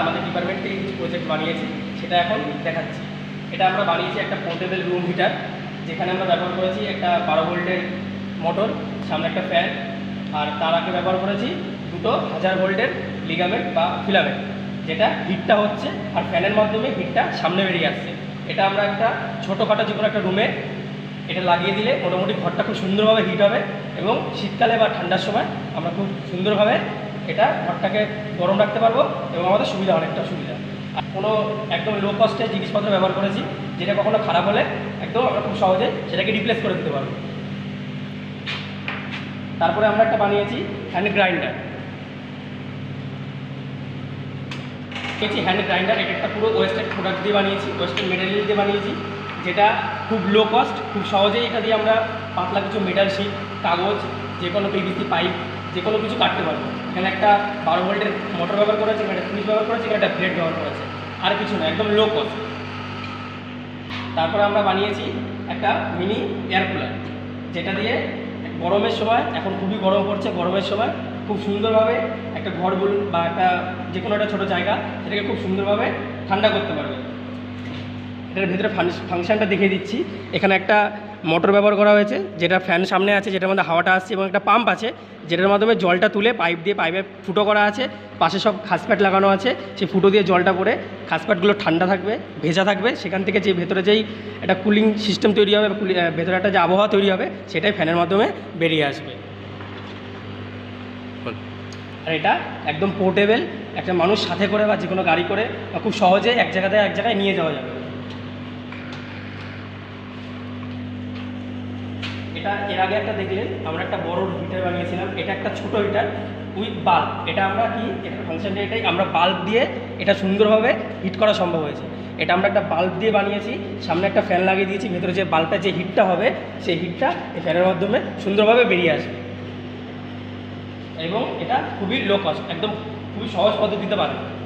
আমাদের ডিপার্টমেন্ট কিছু প্রজেক্ট বানিয়েছি, সেটা এখন দেখাচ্ছি। এটা আমরা বানিয়েছি একটা পোর্টেবল রুম হিটার যেখানে আমরা ব্যবহার করেছি একটা বারো ভোল্টের মোটর সামনে একটা ফ্যান আর তার আগে ব্যবহার করেছি দুটো হাজার ভোল্টের লিগামেন্ট বা ফিলামেন্ট যেটা হিটটা হচ্ছে আর ফ্যানের মাধ্যমে হিটটা সামনে বেরিয়ে আসছে। এটা আমরা একটা ছোটোখাটো যে কোনো একটা রুমে এটা লাগিয়ে দিলে মোটামুটি ঘরটা খুব সুন্দরভাবে হিট হবে এবং শীতকালে বা ঠান্ডার সময় আমরা খুব সুন্দরভাবে এটা ঘরটাকে গরম রাখতে পারব এবং আমাদের সুবিধা, অনেকটা সুবিধা। আর কোনো একদম লো কস্টে জিনিসপত্র ব্যবহার করেছি, যেটা কখনো খারাপ হলে একদম আমরা খুব সহজে সেটাকে রিপ্লেস করে দিতে পারব। তারপরে আমরা একটা বানিয়েছি হ্যান্ড গ্রাইন্ডার বানিয়েছি হ্যান্ড গ্রাইন্ডার এটা একটা পুরো ওয়েস্টার্ন প্রোডাক্ট দিয়ে বানিয়েছি, ওয়েস্টার্ন মেটেরিয়াল দিয়ে বানিয়েছি, যেটা খুব লো কস্ট খুব সহজেই এটা দিয়ে আমরা পাতলা কিছু মেটাল শিট কাগজ যে কোনো পিভিসি পাইপ যে কোনো কিছু কাটতে পারব। এখানে একটা বারো ভোল্টের মোটর ব্যবহার করেছে এখানে সুইচ ব্যবহার করেছে এখানে একটা ব্লেড ব্যবহার করা আছে। আর কিছু না, একদম লো কস্ট তারপরে আমরা বানিয়েছি একটা মিনি এয়ার কুলার যেটা দিয়ে গরমের সময়, এখন খুবই গরম পড়ছে গরমের সময়, খুব সুন্দরভাবে একটা ঘর বলুন বা একটা যে কোনো একটা ছোটো জায়গা, সেটাকে খুব সুন্দরভাবে ঠান্ডা করতে পারবে। এটার ভিতরে ফাংশনটা দেখিয়ে দিচ্ছি। এখানে একটা মোটর ব্যবহার করা হয়েছে যেটা ফ্যান সামনে আছে যেটার মধ্যে হাওয়াটা আসছে এবং একটা পাম্প আছে যেটার মাধ্যমে জলটা তুলে পাইপ দিয়ে পাইপে ফুটো করা আছে পাশে সব খাসপ্যাট লাগানো আছে সেই ফুটো দিয়ে জলটা পড়ে খাসপ্যাটগুলো ঠান্ডা থাকবে ভেজা থাকবে সেখান থেকে যে ভেতরে যেই একটা কুলিং সিস্টেম তৈরি হবে ভেতরে একটা যে আবহাওয়া তৈরি হবে সেটাই ফ্যানের মাধ্যমে বেরিয়ে আসবে। আর এটা একদম পোর্টেবল একটা মানুষ সাথে করে বা যে কোনো গাড়ি করে বা খুব সহজে এক জায়গা থেকে এক জায়গায় নিয়ে যাওয়া যাবে। এটা, এর আগে একটা দেখলেন, আমরা একটা বড় হিটার বানিয়েছিলাম, এটা একটা ছোট হিটার উইথ বাল্ব এটা আমরা কি এটার ফাংশনটা এটাই, আমরা বাল্ব দিয়ে এটা সুন্দরভাবে হিট করা সম্ভব হয়েছে। এটা আমরা একটা বাল্ব দিয়ে বানিয়েছি, সামনে একটা ফ্যান লাগিয়ে দিয়েছি, ভেতরে যে বাল্বটা যে হিটটা হবে, সেই হিটটা এই ফ্যানের মাধ্যমে সুন্দরভাবে বেরিয়ে আসবে। এবং এটা খুবই লো কস্ট একদম খুবই সহজ পদ্ধতিতে বানানো।